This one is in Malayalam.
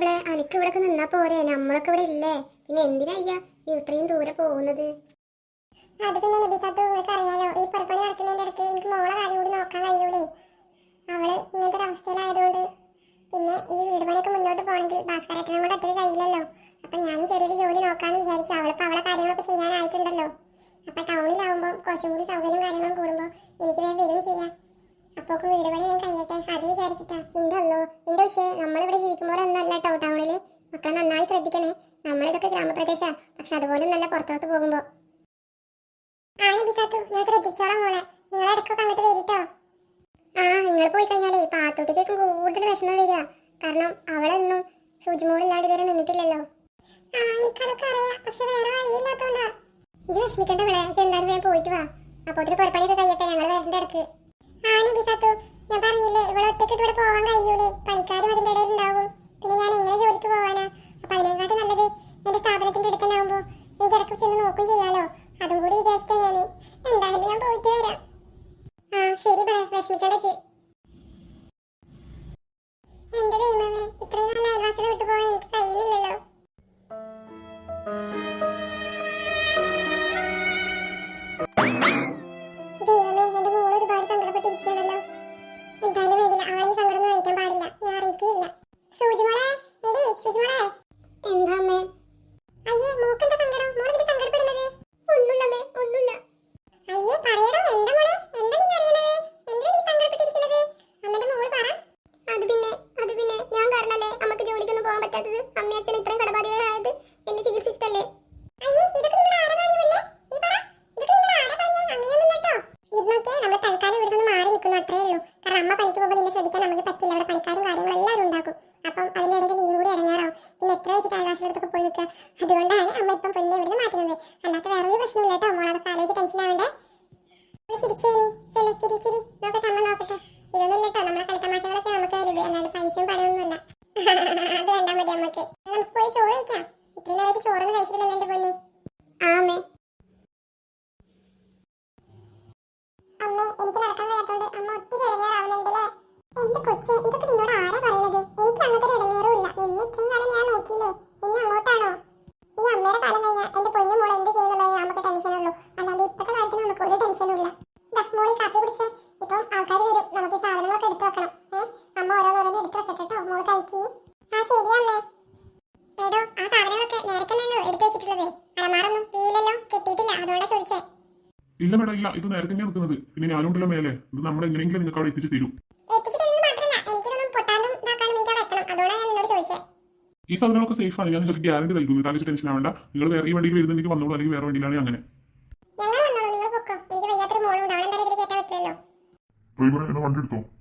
ഇവിടെ? അനക്ക് ഇവിടെ നിന്നാ പോരെ. നമ്മളൊക്കെ ഇവിടെ ഇല്ലേ? പിന്നെ എന്തിനാ ഇത്രയും ദൂരെ പോകുന്നത്? അത് പിന്നെ നബിസാത്ത് നിങ്ങൾക്ക് അറിയാലോ. ഈ പുറപ്പണി നടക്കുന്നതിന്റെ അടുത്ത് എനിക്ക് മോളെ കാര്യം കൂടി നോക്കാൻ കഴിയൂലേ. അവൾ ഇങ്ങനത്തെ ഒരു അവസ്ഥയിലായതുകൊണ്ട്. പിന്നെ ഈ വീട് പണിയൊക്കെ മുന്നോട്ട് പോകണമെങ്കിൽ ഭാസ്കര കൂടെ ഒറ്റ കഴിയില്ലല്ലോ. അപ്പൊ ഞാനും ചെറിയൊരു ജോലി നോക്കാന്ന് വിചാരിച്ചു അവളിപ്പോ അവളെ കാര്യങ്ങളൊക്കെ ചെയ്യാനായിട്ടുണ്ടല്ലോ. അപ്പൊ ടൗണിലാവുമ്പോൾ കുറച്ചും കൂടി സൗകര്യം കാര്യങ്ങളും കൂടുമ്പോൾ എനിക്ക് വേറെ വരും ചെയ്യാം. അപ്പൊ വീട് പണി ഞാൻ കഴിയട്ടെ? അത് വിചാരിച്ചിട്ടാ. ഇന്തല്ലോ ഇന്റെ പക്ഷേ നമ്മളിവിടെ ജീവിക്കുമ്പോൾ ഒന്നല്ല കേട്ടോ ടൗണിൽ. മക്കളെ നന്നായി ശ്രദ്ധിക്കണേ. നമ്മളിതൊക്കെ ഗ്രാമപ്രദേശ. പക്ഷെ അതുപോലെ നല്ല പുറത്തോട്ട് പോകുമ്പോ. ആനബിക്കാത്തു ഞാൻ ശ്രദ്ധിച്ചോളാം മോളെ. നിങ്ങൾ ഇടയ്ക്കൊക്കെ അങ്ങോട്ട് വരിട്ടോ? ആ നിങ്ങൾ പോയി കഴിഞ്ഞാലേ പാത്തോട്ടിക്കും കൂടുതൽ വിഷമം വരിക. കാരണം അവളൊന്നും ശുചിമോളില്ലാണ്ട് ഇതുവരെ നിന്നിട്ടില്ലല്ലോ. ആ എനിക്കതൊക്കെ അറിയാം. പക്ഷെ വേറെ വഴിയില്ലാത്തോണ്ടാ. ഇത് വിഷമിക്കണ്ട വിളെ വേഗം പോയിട്ട് വാ. അപ്പോ അതിന് പുറപ്പണിയൊക്കെ കഴിയട്ടെ. ഞങ്ങൾ വരേണ്ട അടുക്ക് ആ നബിസാത്തു ഞാൻ പറഞ്ഞില്ലേ ഇവിടെ ഒറ്റയ്ക്ക് ഇവിടെ പോവാൻ കഴിയൂലേ. പണിക്കാരും അതിന്റെ ഇടയിൽ ഉണ്ടാവും. പിന്നെ ഞാൻ എങ്ങനെ ജോലിക്ക് പോവാനാ? അപ്പൊ അതിനെക്കാട്ടും നല്ലത് എന്റെ സ്ഥാപനത്തിന്റെ അടുത്ത് തന്നെ ആവുമ്പോ എനിക്ക് ഇടയ്ക്ക് ചെന്ന് നോക്കും ചെയ്യാലോ. അതും കൂടി വിചാരിച്ചിട്ടാ ഞാൻ എന്തായാലും ഞാൻ പോയിട്ട് വരാം. ആ ശരി പട വിഷമിക്കണ്ട ചേ എന്റെ ദൈവമേ ഇത്രയും നല്ല അയൽവാസികളെ വിട്ടുപോകാൻ എനിക്ക് കഴിയുന്നില്ലല്ലോ. അയ്യേ മൂക്കെന്താ സങ്കടം മോളെന്തിനാ സങ്കടപ്പെടുന്നത്? ഒന്നുമില്ലമ്മേ ഒന്നുമില്ല. അയ്യേ പറയടോ എന്താ മോളെ? എന്താ നീ അറിയണത് എന്തിനാ നീ സങ്കടപ്പെട്ടിരിക്കുന്നത്? അമ്മന്റെ മോൾ പറ. അത് പിന്നെ അത് പിന്നെ ഞാൻ കാരണല്ലേ അമ്മയ്ക്ക് ജോലിക്കൊന്നും പോകാൻ പറ്റാത്തത്? അമ്മ അച്ഛൻ ഇത്രയും കടബാധ്യതയായത് എന്നെ ചികിത്സിച്ചിട്ടല്ലേ? അയ്യേ ഇതൊക്കെ നിങ്ങളുടെ ആരാ പറഞ്ഞു നീ പറ. ഇതൊക്കെ നിങ്ങളുടെ ആരാ പറഞ്ഞേ? അങ്ങനെയൊന്നുമില്ല കേട്ടോ. നമ്മൾ തൽക്കാലം ഇവിടെ നിന്ന് മാറി നിൽക്കുന്നു അത്രേ ഉള്ളൂ. കാരണം അമ്മ പണിക്ക് പോകുമ്പോൾ നിന്നെ ശ്രദ്ധിക്കാൻ നമുക്ക് പറ്റില്ല. അവിടെ പണിക്കാരും കാര്യങ്ങളും എല്ലാവരും ഉണ്ടാക്കും. അപ്പം അതിന്റെ ഇടയിൽ നീ കൂടി ഇറങ്ങാറാവും. പിന്നെ എത്ര വെച്ചിട്ട് അയൽവാസിയുടെ പോയി നിൽക്കുക? അതുകൊണ്ടാണ് അമ്മ ഇപ്പം പൊന്നെ ഇവിടുന്ന് മാറ്റുന്നത്. അല്ലാത്ത വേറൊരു പ്രശ്നമില്ല കേട്ടോ. മോൾ അതൊക്കെ ആലോചിച്ച് ടെൻഷൻ ആവണ്ടേ. ചിരിച്ചേനി ചെല്ലു ചിരി ചിരി. നോക്കട്ടെ അമ്മ നോക്കട്ടെ. ഇതൊന്നും ഇല്ല കേട്ടോ നമ്മളെ കളിത്തമാശകളൊക്കെ നമുക്ക് വലുത് അല്ലാണ്ട് പൈസയും പണമൊന്നുമില്ല അത് വേണ്ടാ മതി നമുക്ക് നമുക്ക് പോയി ചോറ് കഴിക്കാം. ഇത്രയും നേരത്തെ ചോറൊന്നും കഴിച്ചിട്ടില്ല എന്റെ പൊന്നെ. ആമേ. അമ്മേ എനിക്ക് നടക്കാൻ വയ്യാത്തോണ്ട് അമ്മ ഒത്തിരി ഇടങ്ങേറാവുന്നുണ്ടല്ലേ? എന്റെ കൊച്ചെ ഇതൊക്കെ നിന്നോട് ആരാ പറയണത് എനിക്ക് അങ്ങനത്തെ ഒരു ഇടങ്ങേറും ഇല്ല നിന്നെ ഇത്രയും കാലം ഞാൻ നോക്കിയില്ലേ ഇനി അങ്ങോട്ടാണോ ഈ അമ്മയുടെ കാലം കഴിഞ്ഞാൽ എന്റെ പൊന്നു മോൾ എന്ത് ചെയ്യുന്നുള്ളത് നമുക്ക് ടെൻഷനുള്ളൂ അല്ലാണ്ട് ഇപ്പോഴത്തെ കാലത്തിന് നമുക്ക് ഒരു ടെൻഷനും ഇല്ല ദാ മോളെ കാപ്പി പിടിച്ചേ ഇപ്പം ആൾക്കാർ വരും നമുക്ക് ഈ സാധനങ്ങളൊക്കെ എടുത്തു വെക്കണം ഏഹ് അമ്മ ഓരോന്നോരോന്ന് എടുത്തു വെക്കട്ടെ കേട്ടോ മോൾ കഴിക്കി ആ ശരി അമ്മേ എടോ ആ സാധനങ്ങളൊക്കെ നേരത്തെ തന്നെ എടുത്തു വെച്ചിട്ടുള്ളത് വീലല്ലോ കെട്ടിയിട്ടില്ല. ചോദിച്ചേ. ഇല്ല മേഡം ഇല്ല. ഇത് നേരത്തെ തന്നെ നിൽക്കുന്നത് പിന്നെ ഞാനുണ്ടല്ലോ മേലെ. ഇത് നമ്മൾ എങ്ങനെയെങ്കിലും നിങ്ങൾക്ക് അവിടെ എത്തിച്ചു തരും. ഈ സാധനങ്ങളൊക്കെ സേഫ് ആണ്. ഞാൻ നിങ്ങൾക്ക് ഗ്യാരണ്ടി നൽകും. താങ്കൾക്ക് ടെൻഷൻ ആവേണ്ട. നിങ്ങൾ വേറെ ഈ വണ്ടിയിൽ വരുന്നെങ്കിൽ വന്നോളൂ. അല്ലെങ്കിൽ വേറെ വണ്ടിയിലാണ് അങ്ങനെ. ഞങ്ങൾ വന്നോളൂ. നിങ്ങൾ പൊക്കോ. എനിക്ക് വയ്യാത്തൊരു മോളുണ്ട്. അവളെ എന്തായാലും ഇതിൽ കയറ്റാൻ പറ്റില്ലല്ലോ. ഡ്രൈവറെ എന്നെ വണ്ടി എടുത്തോ?